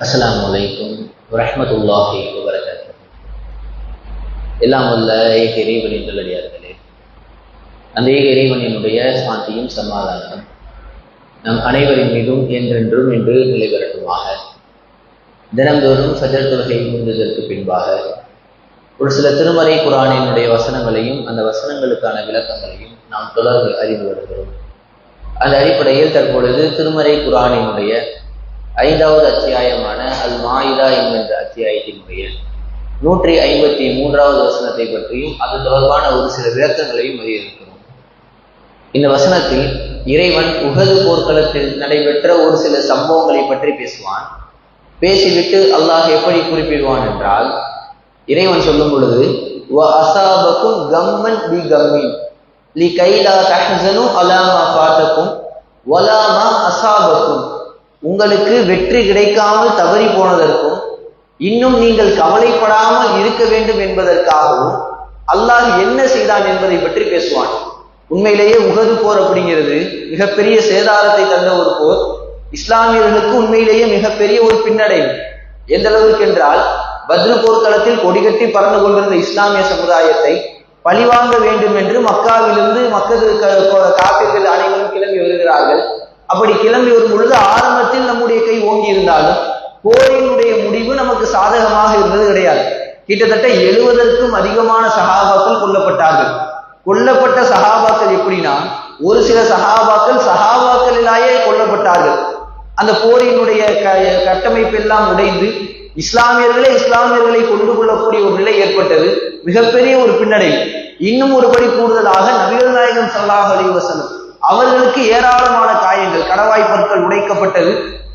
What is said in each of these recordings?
அஸ்லாம் வலைக்கும் வரஹ்மத்துல்லாஹி வரகாத்து எல்லாம் உள்ள ஏக இறைவனின் நல்லடியார்களே அந்த ஏக இறைவனினுடைய சாந்தியும் சமாதானம் நம் அனைவரின் மீதும் என்றென்றும் இன்று நிலை பெறட்டுமாக தினந்தோறும் சஜர் தொகை முடிந்ததற்கு பின்பாக ஒரு சில திருமறை குரானினுடைய வசனங்களையும் அந்த வசனங்களுக்கான விளக்கங்களையும் நாம் தொடர்ந்து அறிந்து வருகிறோம். அந்த அடிப்படையில் தற்பொழுது திருமறை குரானினுடைய ஐந்தாவது அத்தியாயமான அல் மாயிதா என்கின்ற அத்தியாயத்தினுடைய நூற்றி ஐம்பத்தி மூன்றாவது வசனத்தை பற்றியும் அது தொடர்பான ஒரு சில விளக்கங்களையும் அறியிருக்கிறோம் இந்த வசனத்தில் இறைவன் உகது போர்க்களத்தில் நடைபெற்ற ஒரு சில சம்பவங்களை பற்றி பேசுவான். பேசிவிட்டு அல்லாஹ் எப்படி குறிப்பிடுவான் என்றால் இறைவன் சொல்லும் பொழுது அசாபக்கும் கம்மன் பி கம்மின். லி கைலா தஹசனு அலாமா பாத்தக்கும் வலாமா அசாபக்கும். உங்களுக்கு வெற்றி கிடைக்காமல் தவறி போனதற்கும் இன்னும் நீங்கள் கவலைப்படாமல் இருக்க வேண்டும் என்பதற்காகவும் அல்லாஹ் என்ன செய்தான் என்பதை பற்றி பேசுவான். உண்மையிலேயே உகது போர் அப்படிங்கிறது மிகப்பெரிய சேதாரத்தை தந்த ஒரு போர். இஸ்லாமியர்களுக்கு உண்மையிலேயே மிகப்பெரிய ஒரு பின்னடைவு எந்த அளவுக்கு என்றால் பத்ரு போர்க்களத்தில் கொடிகட்டி பறந்து கொண்டிருந்த இஸ்லாமிய சமுதாயத்தை பழிவாங்க வேண்டும் என்று மக்காவிலிருந்து மக்கள் காப்பீர்கள் அணை அப்படி கிளம்பி வரும் பொழுது ஆரம்பத்தில் நம்முடைய கை ஓங்கி இருந்தாலும் போரினுடைய முடிவு நமக்கு சாதகமாக இருந்தது கிடையாது. கிட்டத்தட்ட எழுபதற்கும் அதிகமான சகாபாக்கள் கொல்லப்பட்டார்கள். கொல்லப்பட்ட சகாபாக்கள் எப்படின்னா ஒரு சில சகாபாக்கள் சகாபாக்களிலாயே கொல்லப்பட்டார்கள். அந்த போரினுடைய கட்டமைப்பு எல்லாம் உடைந்து இஸ்லாமியர்களே இஸ்லாமியர்களை கொண்டு கொள்ளக்கூடிய ஒரு நிலை ஏற்பட்டது. மிகப்பெரிய ஒரு பின்னடைவு. இன்னும் ஒருபடி கூடுதலாக நபிகள் நாயகம் சல்லாஹ் அலிவசனம் அவர்களுக்கு ஏராளமான காயங்கள் கடவாய் பற்கள் உடைக்கப்பட்டது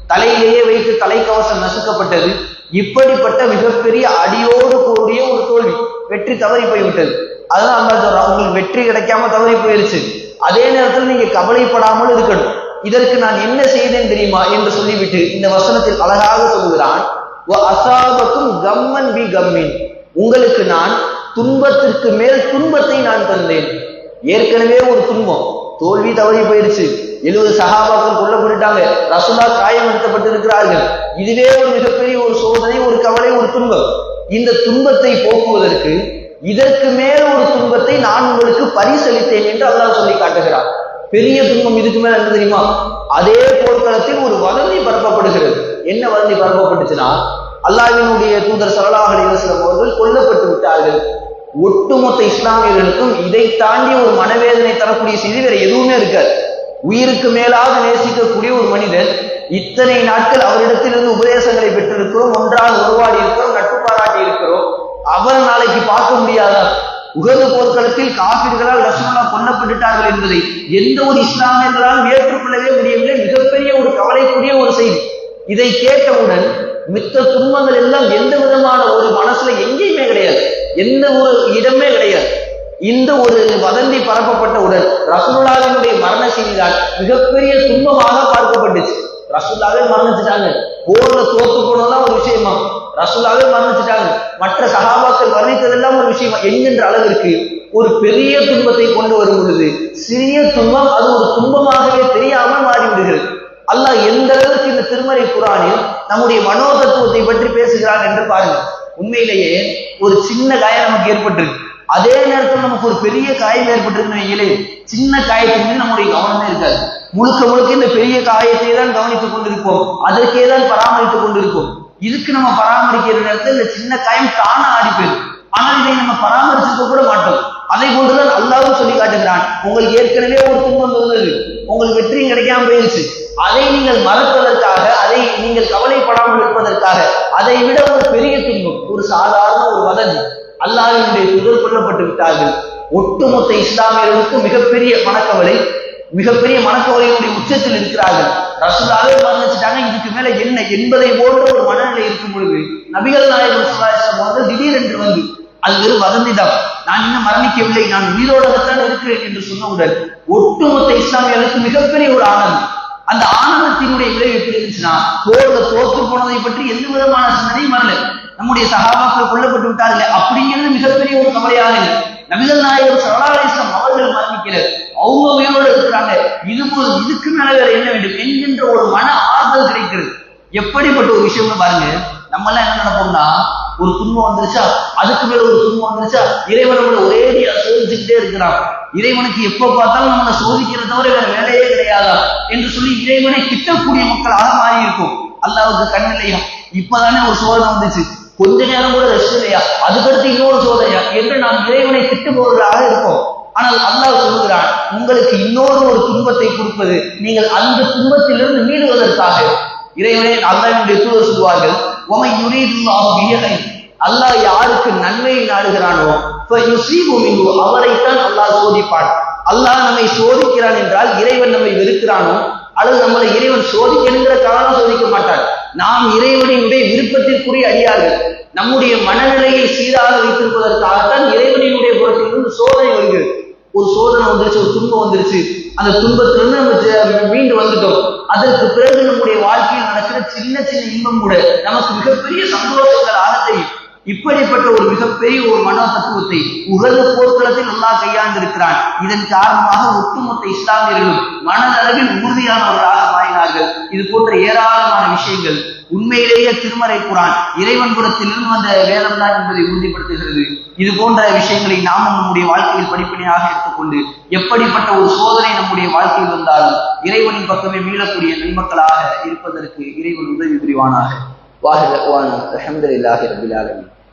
தலையிலேயே வைத்து தலைக்கவசம் நசுக்கப்பட்டது. இப்படிப்பட்ட மிகப்பெரிய அடியோடு கூடிய ஒரு தோல்வி வெற்றி தவறி போய்விட்டது. அதுதான் அல்லா சொல்றான் உங்களுக்கு வெற்றி கிடைக்காம தவறி போயிருச்சு. அதே நேரத்தில் நீங்க கவலைப்படாமல் இருக்கணும். இதற்கு நான் என்ன செய்தேன் தெரியுமா? என்று சொல்லிவிட்டு இந்த வசனத்தில் அழகாக சொல்லுகிறான் அசாபக்கும் கம்மன் பி கம்மின். உங்களுக்கு நான் துன்பத்திற்கு மேல் துன்பத்தை நான் தந்தேன். ஏற்கனவே ஒரு துன்பம். தோல்வி தவறி போயிருச்சு எழுபது சகாபாக்கள் கொல்லப்பட்டுட்டாங்க ரசுல்லா காயப்படுத்தப்பட்டிருக்கிறார்கள் இதுவே ஒரு மிகப்பெரிய ஒரு சோதனை ஒரு கவலை ஒரு துன்பம். இந்த துன்பத்தை போக்குவதற்கு இதற்கு மேல ஒரு துன்பத்தை நான் உங்களுக்கு பரிசளித்தேன் என்று அல்லாஹ் சொல்லி காட்டுகிறார் பெரிய துன்பம் இதுக்கு மேல என்ன தெரியுமா? அதே போர்க்களத்தில் ஒரு வதந்தி பரப்பப்படுகிறது. என்ன வதந்தி பரப்பப்பட்டுச்சுன்னா அல்லாஹினுடைய தூதர் சரலாக அலிவசலம் அவர்கள் கொல்லப்பட்டு விட்டார்கள். ஒட்டுமொத்த இஸ்லாமியர்களுக்கும் இதை தாண்டி ஒரு மனவேதனை தரக்கூடிய செய்தி வேற எதுவுமே இருக்காது. உயிருக்கு மேலாக நேசிக்கக்கூடிய ஒரு மனிதன் இத்தனை நாட்கள் அவரிடத்திலிருந்து உபதேசங்களை பெற்றிருக்கிறோம் ஒன்றால் உருவாடி இருக்கிறோம் நட்பு பாராட்டி இருக்கிறோம். அவர் நாளைக்கு பார்க்க முடியாதா? உகது போர்க்களத்தில் காபிர்களால் ரசூலா கொல்லப்பட்டுட்டார்கள் என்பதை எந்த ஒரு இஸ்லாமியர்களாலும் ஏற்றுக்கொள்ளவே முடியவில்லை. மிகப்பெரிய ஒரு கவலைக்குரிய ஒரு செய்தி. இதை கேட்டவுடன் மித்த துன்பங்கள் எல்லாம் எந்த விதமான ஒரு மனசுல எங்கேயுமே கிடையாது எந்த ஒரு இடமே கிடையாது. இந்த ஒரு வதந்தி பரப்பப்பட்டவுடன் ரசூல்லாவினுடைய மரண செய்திதான் மிகப்பெரிய துன்பமாக பார்க்கப்பட்டுச்சு. ரசூல்லாவே மரணிச்சுட்டாங்க. போர்ல தோத்து போனதெல்லாம் ஒரு விஷயமா? ரசூல்லாவே மரணிச்சுட்டாங்க. மற்ற சகாபாக்கள் வர்ணித்ததெல்லாம் ஒரு விஷயமா? என்கின்ற அளவிற்கு ஒரு பெரிய துன்பத்தை கொண்டு வரும் பொழுது சிறிய துன்பம் அது ஒரு துன்பமாகவே தெரியாமல் மாறிவிடுகிறது. அல்லாஹ் எந்த அளவுக்கு இந்த திருமறை குரானில் நம்முடைய மனோதத்துவத்தை பற்றி பேசுகிறான் என்று பாருங்கள். உண்மையிலேயே ஒரு சின்ன காயம் நமக்கு ஏற்பட்டிருக்கு. அதே நேரத்தில் நமக்கு ஒரு பெரிய காயம் ஏற்பட்டிருக்குன்னு சின்ன காயத்துக்கு நம்முடைய கவனமே இருக்காது. முழுக்க முழுக்க இந்த பெரிய காயத்தை தான் கவனித்துக் கொண்டிருப்போம். அதற்கே தான் பராமரித்துக் கொண்டிருப்போம். இதுக்கு நம்ம பராமரிக்கிற நேரத்தில் இந்த சின்ன காயம் தானா ஆடி போயிடும். ஆனால் இதை நம்ம பராமரிச்சிருக்க கூட மாட்டோம். அதை போன்றுதான் அல்லாவும் சொல்லி காட்டுகிறான். உங்களுக்கு ஏற்கனவே ஒரு துன்பம் இருந்தது உங்களுக்கு வெற்றியும் கிடைக்காம போயிருச்சு. அதை நீங்கள் மறப்பதற்காக அதை நீங்கள் கவலைப்படாமல் இருப்பதற்காக அதை விட ஒரு பெரிய துன்பம் ஒரு சாதாரண ஒரு வதந்தி அல்லாவினுடைய துதர் கொல்லப்பட்டு விட்டார்கள். ஒட்டுமொத்த இஸ்லாமியர்களுக்கு மிகப்பெரிய மனக்கவலை மிகப்பெரிய மனக்கவலையினுடைய உச்சத்தில் இருக்கிறார்கள். ரசூலாவே மரணிச்சுட்டாங்க இதுக்கு மேல என்ன என்பதை போன்ற ஒரு மனநிலை இருக்கும் பொழுது நபிகள் நாயகம் சுல்லாசம் அவர்கள் திடீரென்று வந்து அது வெறும் வதந்திதான். நான் இன்னும் மரணிக்கவில்லை. நான் உயிரோடகத்தான் இருக்கிறேன் என்று சொன்னவுடன் ஒட்டுமொத்த இஸ்லாமியர்களுக்கு மிகப்பெரிய ஒரு ஆனந்தம். அந்த ஆனந்தத்தினுடைய விளைவு எப்படி இருந்துச்சுன்னா போர்ல தோற்று போனதை பற்றி எந்த விதமான சிந்தனையும் வரல. நம்முடைய சகாபாக்கள் கொல்லப்பட்டு விட்டார்கள் அப்படிங்கிறது மிகப்பெரிய ஒரு கவலையாக இல்லை. நபிகள் நாயகர் சரலாலேசம் அவர்கள் மரணிக்கிறார் அவங்க உயிரோடு இருக்கிறாங்க. இது இதுக்கு மேல வேற என்ன வேண்டும் என்கின்ற ஒரு மன ஆறுதல் கிடைக்கிறது. எப்படிப்பட்ட ஒரு விஷயம்னு பாருங்க. நம்ம எல்லாம் என்ன நடப்போம்னா ஒரு துன்பம் வந்துருச்சா? அதுக்கு மேல ஒரு துன்பம் வந்துருச்சா? இறைவன் நம்மளை ஒரேடியா சோதிச்சுக்கிட்டே இருக்கிறான். இறைவனுக்கு எப்ப பார்த்தாலும் நம்மளை சோதிக்கிறத தவிர வேற வேலையே கிடையாதா? என்று சொல்லி இறைவனை திட்டக்கூடிய மக்களாக மாறி இருக்கும் அல்லாவுக்கு கண் இல்லையா? இப்பதானே ஒரு சோதனை வந்துச்சு. கொஞ்ச நேரம் கூட ரெஸ்ட் இல்லையா? அதுக்கடுத்து இன்னொரு சோதனையா? என்று நாம் இறைவனை திட்டுபவர்களாக இருப்போம். ஆனால் அல்லாஹ் சொல்கிறான் உங்களுக்கு இன்னொரு ஒரு துன்பத்தை கொடுப்பது நீங்கள் அந்த துன்பத்திலிருந்து மீளுவதற்காக. இறைவனே அல்லாஹ்வுடைய தூதர் சொல்வார்கள் உமை யுரீதுல்லாஹு அல்லாஹ் யாருக்கு நன்மையை நாடுகிறானோ அவரைத்தான் அல்லாஹ் சோதிப்பான். அல்லாஹ் நம்மை சோதிக்கிறான் என்றால் இறைவன் நம்மை வெறுக்கிறானோ அல்லது நம்மளை இறைவன் சோதிக்கணுங்கிற காரணம் சோதிக்க மாட்டார். நாம் இறைவனினுடைய விருப்பத்திற்குரிய அடியார்கள். நம்முடைய மனநிலையை சீராக வைத்திருப்பதற்காகத்தான் இறைவனினுடைய புறத்திலிருந்து சோதனை வருகிறது. ஒரு சோதனை வந்துருச்சு ஒரு துன்பம் வந்துருச்சு. அந்த துன்பத்திலிருந்து நம்ம மீண்டு வந்துட்டோம். அதற்கு பிறகு நம்முடைய வாழ்க்கையில் நடக்கிற சின்ன சின்ன இன்பம் கூட நமக்கு மிகப்பெரிய சந்தோஷங்கள் ஆக தெரியும் இப்படிப்பட்ட ஒரு மிகப்பெரிய ஒரு மனோ தத்துவத்தை உகந்த போர்க்களத்தில் அல்லாஹ் கையாண்டிருக்கிறான். இதன் காரணமாக ஒட்டுமொத்த இஸ்லாமியர்களும் மனதளவில் உறுதியானவர்களாக மாறினார்கள். இது போன்ற ஏராளமான விஷயங்கள். உண்மையிலேயே திருமறை குரான் இறைவன் புறத்திலிருந்து வந்த வேதம் தான் என்பதை உறுதிப்படுத்துகிறது. இது போன்ற விஷயங்களை நாமும் நம்முடைய வாழ்க்கையில் படிப்படியாக எடுத்துக்கொண்டு எப்படிப்பட்ட ஒரு சோதனை நம்முடைய வாழ்க்கையில் வந்தாலும் இறைவனின் பக்கமே மீளக்கூடிய நன்மக்களாக இருப்பதற்கு இறைவன் உதவி புரிவானாக. வாஹிர் அஹ்வான் அல்ஹம்துலில்லாஹி